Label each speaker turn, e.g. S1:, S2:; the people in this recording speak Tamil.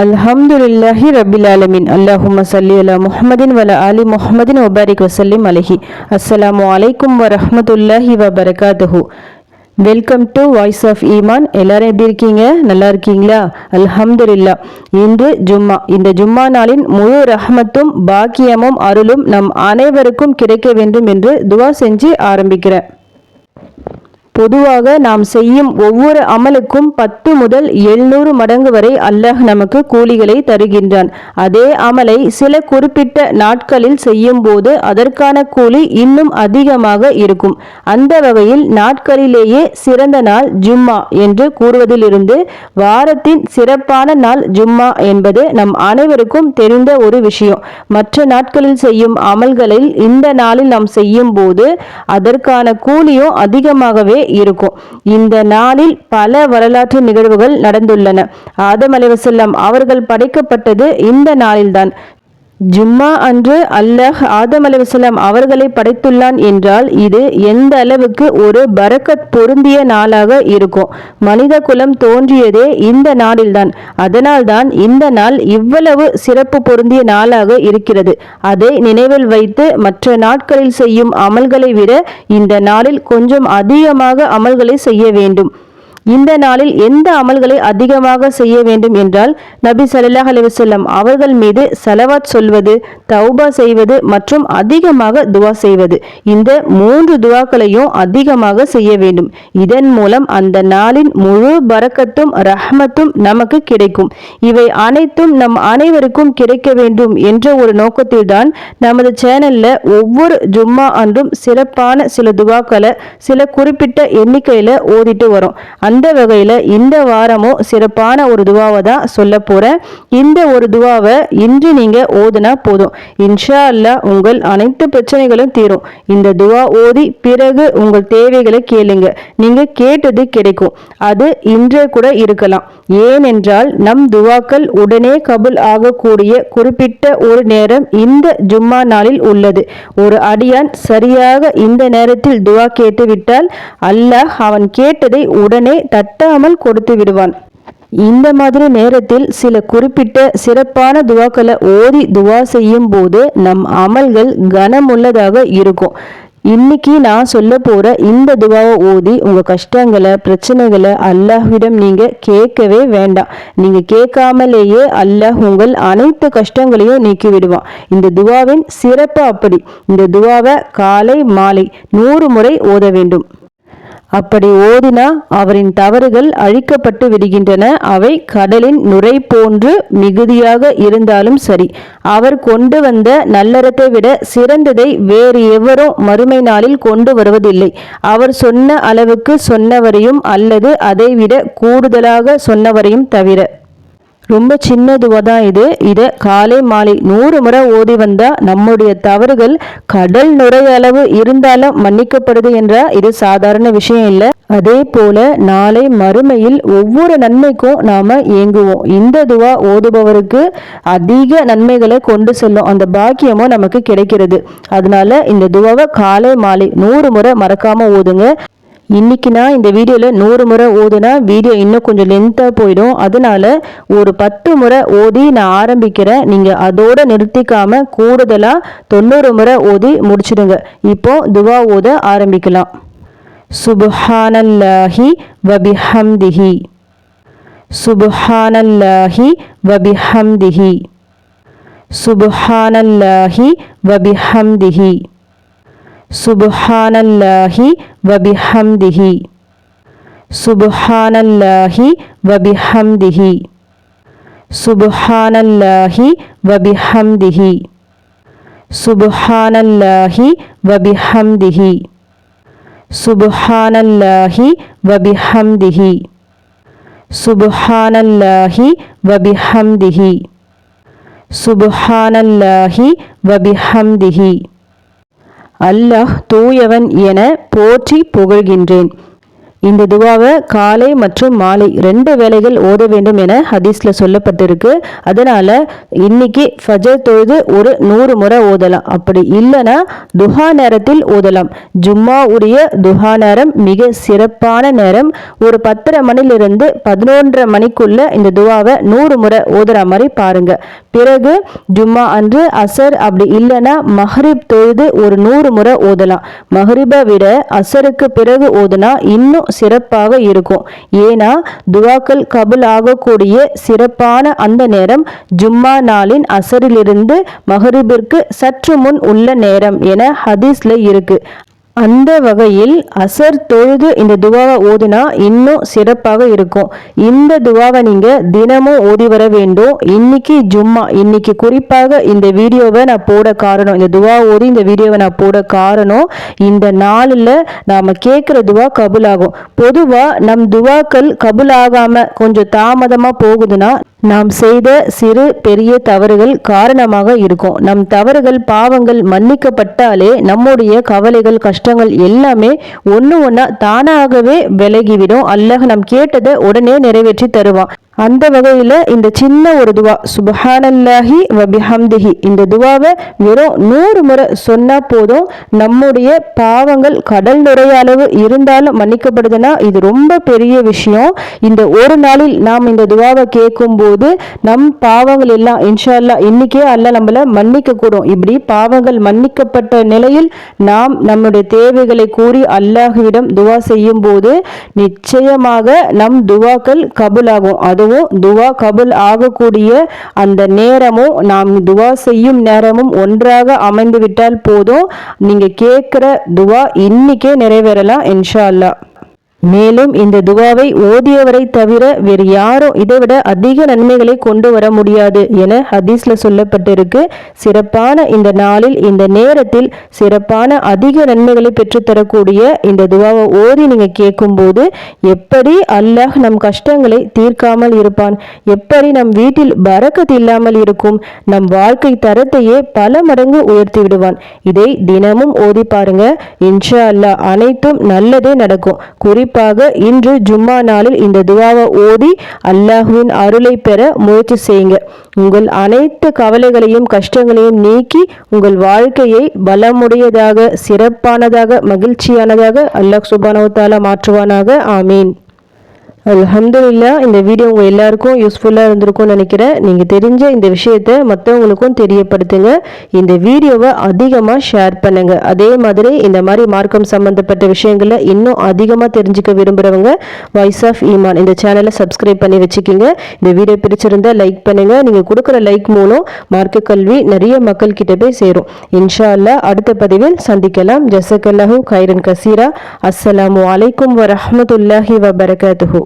S1: அல்ஹம்துலில்லாஹி ரபில் ஆலமின் அல்லாஹும் சல்லி அலா முஹமதின் வல அலி முஹமதின் ஒபாரிக் வசல்லிம் அலஹி அஸ்ஸலாமு அலைக்கும் வ வபரகாத்துஹு வெல்கம் டு வாய்ஸ் ஆஃப் ஈமான் எல்லாரும் எப்படி இருக்கீங்க நல்லா இருக்கீங்களா அல்ஹம்துலில்லா இன்று ஜும்மா இந்த ஜும்மா நாளின் முழு ரஹமத்தும் பாக்கியமும் அருளும் நம் அனைவருக்கும் கிடைக்க வேண்டும் என்று துவா செஞ்சு ஆரம்பிக்கிறேன் பொதுவாக நாம் செய்யும் ஒவ்வொரு அமலுக்கும் பத்து முதல் எழுநூறு மடங்கு வரை அல்லாஹ் நமக்கு கூலிகளை தருகின்றான் அதே அமலை சில குறிப்பிட்ட நாட்களில் செய்யும் போது அதற்கான கூலி இன்னும் அதிகமாக இருக்கும் அந்த வகையில் நாட்களிலேயே சிறந்த நாள் ஜும்மா என்று கூறுவதிலிருந்து வாரத்தின் சிறப்பான நாள் ஜும்மா என்பது நம் அனைவருக்கும் தெரிந்த ஒரு விஷயம் மற்ற நாட்களில் செய்யும் அமல்களில் இந்த நாளில் நாம் செய்யும் போது அதற்கான கூலியும் அதிகமாகவே இருக்கும் இந்த நாளில் பல வரலாற்று நிகழ்வுகள் நடந்துள்ளன ஆதம் அலைவசல்லம் அவர்கள் படைக்கப்பட்டது இந்த நாளில்தான் ஜும்மா அன்று அல்லாஹ் ஆதம் அலுவலாம் அவர்களை படைத்துள்ளான் என்றால் இது எந்த அளவுக்கு ஒரு பரக்கத் பொருந்திய நாளாக இருக்கும் மனித குலம் தோன்றியதே இந்த நாளில்தான் அதனால்தான் இந்த நாள் இவ்வளவு சிறப்பு பொருந்திய நாளாக இருக்கிறது அதை நினைவில் வைத்து மற்ற நாட்களில் செய்யும் அமல்களை விட இந்த நாளில் கொஞ்சம் அதிகமாக அமல்களை செய்ய வேண்டும் இந்த நாளில் எந்த அமல்களை அதிகமாக செய்ய வேண்டும் என்றால் நபி சல்லாஹ் அலிவசல்லம் அவர்கள் மீது செலவாத் சொல்வது தௌபா செய்வது மற்றும் அதிகமாக துவா செய்வது இந்த மூன்று துவாக்களையும் அதிகமாக செய்ய வேண்டும் இதன் மூலம் அந்த நாளின் முழு பறக்கத்தும் ரஹ்மத்தும் நமக்கு கிடைக்கும் இவை அனைத்தும் நம் அனைவருக்கும் கிடைக்க வேண்டும் என்ற ஒரு நோக்கத்தில் தான் நமது சேனல்ல ஒவ்வொரு ஜும்மா அன்றும் சிறப்பான சில துவாக்களை சில குறிப்பிட்ட எண்ணிக்கையில ஓதிட்டு வரும் அந்த வகையில் இந்த வாரமும் சிறப்பான ஒரு துவாவை தான் சொல்ல போகிறேன் இந்த ஒரு துவாவை இன்று நீங்கள் ஓதுனா போதும் இன்ஷா அல்லா உங்கள் அனைத்து பிரச்சனைகளும் தீரும் இந்த துவா ஓதி பிறகு உங்கள் தேவைகளை கேளுங்க நீங்கள் கேட்டது கிடைக்கும் அது இன்றே கூட இருக்கலாம் ஏனென்றால் நம் துவாக்கள் உடனே கபுல் ஆகக்கூடிய குறிப்பிட்ட ஒரு நேரம் இந்த ஜும்மா நாளில் உள்ளது ஒரு அடியான் சரியாக இந்த நேரத்தில் துவா கேட்டுவிட்டால் அல்லாஹ் அவன் கேட்டதை உடனே தட்டாமல் கொடுத்து விடுவான் இந்த மாதிரி நேரத்தில் சில குறிப்பிட்ட சிறப்பான துவாக்களை ஓதி துவா செய்யும் போது நம் அமல்கள் கனமுள்ளதாக இருக்கும் இன்னைக்கு நான் சொல்ல போற இந்த துவாவை ஓதி உங்க கஷ்டங்களை பிரச்சனைகளை அல்லாஹ்விடம் நீங்க கேட்கவே வேண்டாம் நீங்க கேட்காமலேயே அல்லாஹ் உங்கள் அனைத்து கஷ்டங்களையும் நீக்கி விடுவான் இந்த துவாவின் சிறப்பு அப்படி இந்த துவாவை காலை மாலை நூறு முறை ஓத வேண்டும் அப்படி ஓதினா அவரின் தவறுகள் அழிக்கப்பட்டு விடுகின்றன அவை கடலின் நுரை போன்று மிகுதியாக இருந்தாலும் சரி அவர் கொண்டு வந்த நல்லறத்தை விட சிறந்ததை வேறு எவரோ மறுமை நாளில் கொண்டு வருவதில்லை அவர் சொன்ன அளவுக்கு சொன்னவரையும் அல்லது அதைவிட கூடுதலாக சொன்னவரையும் தவிர ரொம்ப சின்ன தான் இது இதை காலை மாலை நூறு முறை ஓதி வந்தால் நம்முடைய தவறுகள் கடல் நுரை அளவு இருந்தாலும் மன்னிக்கப்படுது என்ற இது சாதாரண விஷயம் இல்லை அதே போல நாளை மறுமையில் ஒவ்வொரு நன்மைக்கும் நாம் இயங்குவோம் இந்த துவா ஓதுபவருக்கு அதிக நன்மைகளை கொண்டு செல்லும் அந்த பாக்கியமும் நமக்கு கிடைக்கிறது அதனால இந்த துவாவை காலை மாலை நூறு முறை மறக்காமல் ஓதுங்க இன்றைக்கி நான் இந்த வீடியோவில் நூறு முறை ஓதுனா வீடியோ இன்னும் கொஞ்சம் லென்த்தாக போயிடும் அதனால ஒரு பத்து முறை ஓதி நான் ஆரம்பிக்கிறேன் நீங்கள் அதோடு நிறுத்திக்காமல் கூடுதலாக தொண்ணூறு முறை ஓதி முடிச்சிடுங்க இப்போ துவா ஓத ஆரம்பிக்கலாம் சுபஹானல்லாஹி வபிஹம்திஹி சுபஹானல்லாஹி வபிஹம்திஹி சுபஹானல்லாஹி வபிஹம்திஹி സുബുഹാനല്ലാഹി വബിഹംദിഹി സുബുഹാനല്ലാഹി വബിഹംദിഹി സുബുഹാനല്ലാഹി വബിഹംദിഹി സുബുഹാനല്ലാഹി വബിഹംദിഹി സുബുഹാനല്ലാഹി വബിഹംദിഹി സുബുഹാനല്ലാഹി വബിഹംദിഹി സുബുഹാനല്ലാഹി വബിഹംദിഹി அல்லாஹ் தூயவன் என போற்றி புகழ்கின்றேன் இந்த துவாவை காலை மற்றும் மாலை ரெண்டு வேலைகள் ஓத வேண்டும் என ஹதீஸில் சொல்லப்பட்டிருக்கு அதனால் இன்னைக்கு ஃபஜர் தொழுது ஒரு நூறு முறை ஓதலாம் அப்படி இல்லைன்னா துஹா நேரத்தில் ஓதலாம் ஜும்மா உரிய துஹா நேரம் மிக சிறப்பான நேரம் ஒரு பத்தரை மணிலிருந்து பதினொன்றரை மணிக்குள்ள இந்த துவாவை நூறு முறை ஓதுற மாதிரி பாருங்க பிறகு ஜும்மா அன்று அசர் அப்படி இல்லைன்னா மஹரிப் தொழுது ஒரு நூறு முறை ஓதலாம் மஹரிபை விட அசருக்கு பிறகு ஓதுனா இன்னும் சிறப்பாக இருக்கும் ஏன்னா துவாக்கள் கபுல் ஆகக்கூடிய சிறப்பான அந்த நேரம் ஜும்மா நாளின் அசரிலிருந்து மகரிபிற்கு சற்று முன் உள்ள நேரம் என ஹதீஸ்ல இருக்கு அந்த வகையில் அசர் தொழுது இந்த துவாவை ஓதினா இன்னும் சிறப்பாக இருக்கும் இந்த துவாவை நீங்கள் தினமும் ஓதி வர வேண்டும் இன்னைக்கு ஜும்மா இன்னைக்கு குறிப்பாக இந்த வீடியோவை நான் போட காரணம் இந்த துவா ஓதி இந்த வீடியோவை நான் போட காரணம் இந்த நாளில் நாம் கேட்குற துவா கபுலாகும் பொதுவாக நம் துவாக்கள் கபுலாகாமல் கொஞ்சம் தாமதமாக போகுதுன்னா நாம் செய்த சிறு பெரிய தவறுகள் காரணமாக இருக்கும் நம் தவறுகள் பாவங்கள் மன்னிக்கப்பட்டாலே நம்முடைய கவலைகள் கஷ்டங்கள் எல்லாமே ஒன்று ஒன்றா தானாகவே விலகிவிடும் அல்ல நம் கேட்டதை உடனே நிறைவேற்றி தருவான் அந்த வகையில் இந்த சின்ன ஒரு துவா சுபஹானல்லாஹி வபிஹம்திஹி இந்த துவாவை வெறும் நூறு முறை சொன்னால் போதும் நம்முடைய பாவங்கள் கடல் நிறைய அளவு இருந்தாலும் மன்னிக்கப்படுதுன்னா இது ரொம்ப பெரிய விஷயம் இந்த ஒரு நாளில் நாம் இந்த துவாவை கேட்கும்போது நம் பாவங்கள் எல்லாம் இன்ஷா அல்லா இன்னைக்கே அல்ல நம்மளை மன்னிக்க கூடும் இப்படி பாவங்கள் மன்னிக்கப்பட்ட நிலையில் நாம் நம்முடைய தேவைகளை கூறி அல்லாஹுவிடம் துவா செய்யும் போது நிச்சயமாக நம் துவாக்கள் கபுலாகும் அதுவும் நேரமும் துவா கபுல் ஆகக்கூடிய அந்த நேரமும் நாம் துவா செய்யும் நேரமும் ஒன்றாக அமைந்து விட்டால் போதும் நீங்கள் கேட்குற துவா இன்னைக்கே நிறைவேறலாம் இன்ஷா அல்லா மேலும் இந்த துவாவை ஓதியவரை தவிர வேறு யாரும் இதைவிட அதிக நன்மைகளை கொண்டு வர முடியாது என ஹதீஸ்ல சொல்லப்பட்டிருக்கு சிறப்பான இந்த நாளில் இந்த நேரத்தில் சிறப்பான அதிக நன்மைகளை பெற்றுத்தரக்கூடிய இந்த துவாவை ஓதி நீங்க கேட்கும்போது எப்படி அல்லாஹ் நம் கஷ்டங்களை தீர்க்காமல் இருப்பான் எப்படி நம் வீட்டில் பறக்கத் இல்லாமல் இருக்கும் நம் வாழ்க்கை தரத்தையே பல மடங்கு உயர்த்தி விடுவான் இதை தினமும் ஓதி பாருங்க இன்ஷா அல்லா அனைத்தும் நல்லதே நடக்கும் குறிப்பு குறிப்பாக இன்று ஜும்மா நாளில் இந்த துவாவை ஓதி அல்லாஹுவின் அருளை பெற முயற்சி செய்யுங்க உங்கள் அனைத்து கவலைகளையும் கஷ்டங்களையும் நீக்கி உங்கள் வாழ்க்கையை பலமுடையதாக சிறப்பானதாக மகிழ்ச்சியானதாக அல்லாஹ் சுபானவத்தால மாற்றுவானாக ஆமீன் அலமதுல்லா இந்த வீடியோ உங்கள் எல்லாருக்கும் யூஸ்ஃபுல்லாக இருந்திருக்கும்னு நினைக்கிறேன் நீங்கள் தெரிஞ்ச இந்த விஷயத்தை மற்றவங்களுக்கும் தெரியப்படுத்துங்க இந்த வீடியோவை அதிகமாக ஷேர் பண்ணுங்கள் அதே மாதிரி இந்த மாதிரி மார்க்கம் சம்மந்தப்பட்ட விஷயங்களை இன்னும் அதிகமாக தெரிஞ்சுக்க விரும்புகிறவங்க வாய்ஸ் ஆஃப் ஈமான் இந்த சேனலை சப்ஸ்கிரைப் பண்ணி வச்சுக்கிங்க இந்த வீடியோ பிடிச்சிருந்தால் லைக் பண்ணுங்கள் நீங்கள் கொடுக்குற லைக் மூலம் மார்க்க கல்வி நிறைய மக்கள்கிட்ட போய் சேரும் இன்ஷா அடுத்த பதிவில் சந்திக்கலாம் ஜசக்கல்லாஹூ கைரன் கசீரா அஸ்ஸலாமு அலைக்கும் வரமத்துல்லாஹி வபரகாத்துஹூ